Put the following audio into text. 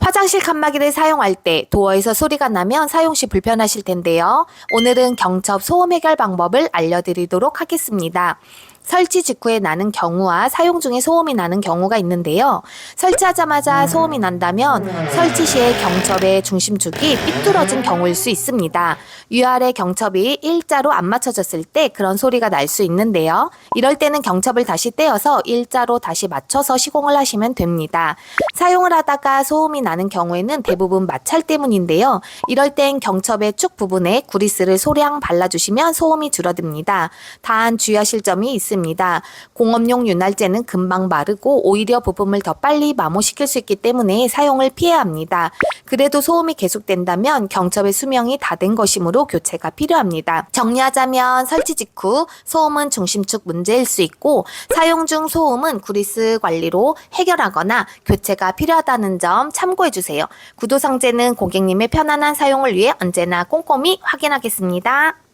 화장실 칸막이를 사용할 때 도어에서 소리가 나면 사용 시 불편하실 텐데요. 오늘은 경첩 소음 해결 방법을 알려드리도록 하겠습니다. 설치 직후에 나는 경우와 사용 중에 소음이 나는 경우가 있는데요. 설치하자마자 소음이 난다면 설치 시에 경첩의 중심 축이 삐뚤어진 경우일 수 있습니다. 위아래 경첩이 일자로 안 맞춰졌을 때 그런 소리가 날 수 있는데요. 이럴 때는 경첩을 다시 떼어서 일자로 다시 맞춰서 시공을 하시면 됩니다. 사용을 하다가 소음이 나는 경우에는 대부분 마찰 때문인데요. 이럴 땐 경첩의 축 부분에 구리스를 소량 발라주시면 소음이 줄어듭니다. 단 주의하실 점이 있습니다. 공업용 윤활제는 금방 마르고 오히려 부품을 더 빨리 마모시킬 수 있기 때문에 사용을 피해야 합니다. 그래도 소음이 계속된다면 경첩의 수명이 다 된 것이므로 교체가 필요합니다. 정리하자면 설치 직후 소음은 중심축 문제일 수 있고 사용 중 소음은 구리스 관리로 해결하거나 교체가 필요하다는 점 참고해 주세요. 구도상제는 고객님의 편안한 사용을 위해 언제나 꼼꼼히 확인하겠습니다.